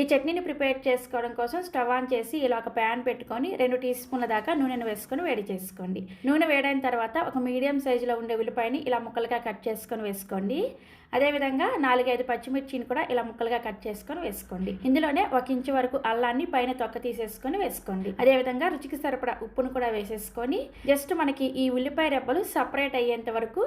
ఈ చట్నీని ప్రిపేర్ చేసుకోవడం కోసం స్టవ్ ఆన్ చేసి ఇలా ఒక ప్యాన్ పెట్టుకొని రెండు టీ స్పూన్ల దాకా నూనెను వేసుకొని వేడి చేసుకోండి. నూనె వేడైన తర్వాత ఒక మీడియం సైజులో ఉండే ఉల్లిపాయని ఇలా ముక్కలుగా కట్ చేసుకొని వేసుకోండి. అదేవిధంగా నాలుగైదు పచ్చిమిర్చిని కూడా ఇలా ముక్కలుగా కట్ చేసుకొని వేసుకోండి. ఇందులోనే ఒక ఇంచు వరకు అల్లాన్ని పైన తొక్క తీసేసుకొని వేసుకోండి. అదేవిధంగా రుచికి సరిపడా ఉప్పును కూడా వేసేసుకొని జస్ట్ మనకి ఈ ఉల్లిపాయ రెబ్బలు సపరేట్ అయ్యేంత వరకు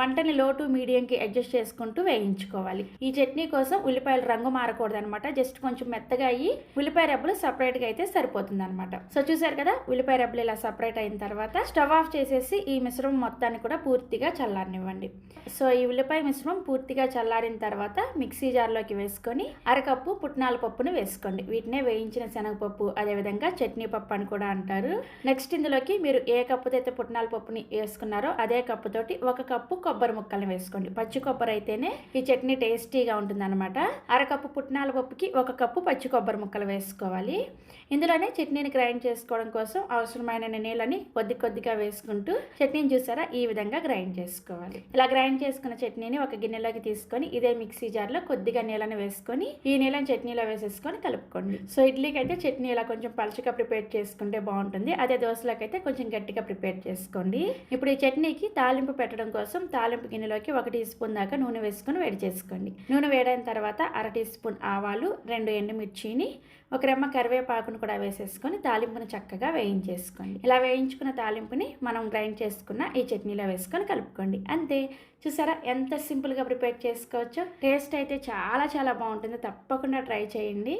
మంటని లో టు మీడియంకి అడ్జస్ట్ చేసుకుంటూ వేయించుకోవాలి. ఈ చట్నీ కోసం ఉల్లిపాయలు రంగు మారకూడదు అనమాట జస్ట్ కొంచెం మెత్తగా అయ్యి ఉల్లిపాయ రెబ్బలు సపరేట్గా అయితే సరిపోతుంది అనమాట సో చూసారు కదా ఉల్లిపాయ రెబ్బలు ఇలా సపరేట్ అయిన తర్వాత స్టవ్ ఆఫ్ చేసేసి ఈ మిశ్రమం మొత్తాన్ని కూడా పూర్తిగా చల్లారనివ్వండి. సో ఈ ఉల్లిపాయ మిశ్రమం పూర్తిగా చల్లారిన తర్వాత మిక్సీ జార్లోకి వేసుకొని అరకప్పు పుట్నాల పప్పును వేసుకోండి. వీటినే వేయించిన శనగపప్పు అదేవిధంగా చట్నీ పప్పు అని కూడా అంటారు. నెక్స్ట్ ఇందులోకి మీరు ఏ కప్పుతో అయితే పుట్నాల పప్పుని వేసుకున్నారో అదే కప్పుతోటి ఒక కప్పు కొబ్బరి ముక్కల్ని వేసుకోండి. పచ్చి కొబ్బరి అయితేనే ఈ చట్నీ టేస్టీగా ఉంటుంది అనమాట అరకప్పు పుట్నాల పప్పుకి ఒక కప్పు పచ్చి కొబ్బరి ముక్కలు వేసుకోవాలి. ఇందులోనే చట్నీని గ్రైండ్ చేసుకోవడం కోసం అవసరమైన నీళ్ళని కొద్ది కొద్దిగా వేసుకుంటూ చట్నీని చూసారా? ఈ విధంగా గ్రైండ్ చేసుకోవాలి. ఇలా గ్రైండ్ చేసుకున్న చట్నీని ఒక గిన్నెలోకి తీసుకొని ఇదే మిక్సీ జార్లో కొద్దిగా నీళ్ళని వేసుకొని ఈ నీళ్ళని చట్నీలో వేసేసుకొని కలుపుకోండి. సో ఇడ్లీకి అయితే చట్నీ ఇలా కొంచెం పలుచగా ప్రిపేర్ చేసుకుంటే బాగుంటుంది. అదే దోశలోకి అయితే కొంచెం గట్టిగా ప్రిపేర్ చేసుకోండి. ఇప్పుడు ఈ చట్నీకి తాలింపు పెట్టడం కోసం తాలింపు గిన్నెలోకి ఒక టీ స్పూన్ దాకా నూనె వేసుకొని వేడి చేసుకోండి. నూనె వేడైన తర్వాత అర టీ స్పూన్ ఆవాలు రెండు ఎండుమిర్చిని ఒక రెమ్మ కరివేపాకును కూడా వేసేసుకొని తాలింపుని చక్కగా వేయించేసుకోండి. ఇలా వేయించుకున్న తాలింపుని మనం గ్రైండ్ చేసుకున్న ఈ చట్నీలో వేసుకొని కలుపుకోండి. అంతే. చూసారా ఎంత సింపుల్గా ప్రిపేర్ చేసుకోవచ్చో. టేస్ట్ అయితే చాలా చాలా బాగుంటుంది. తప్పకుండా ట్రై చేయండి.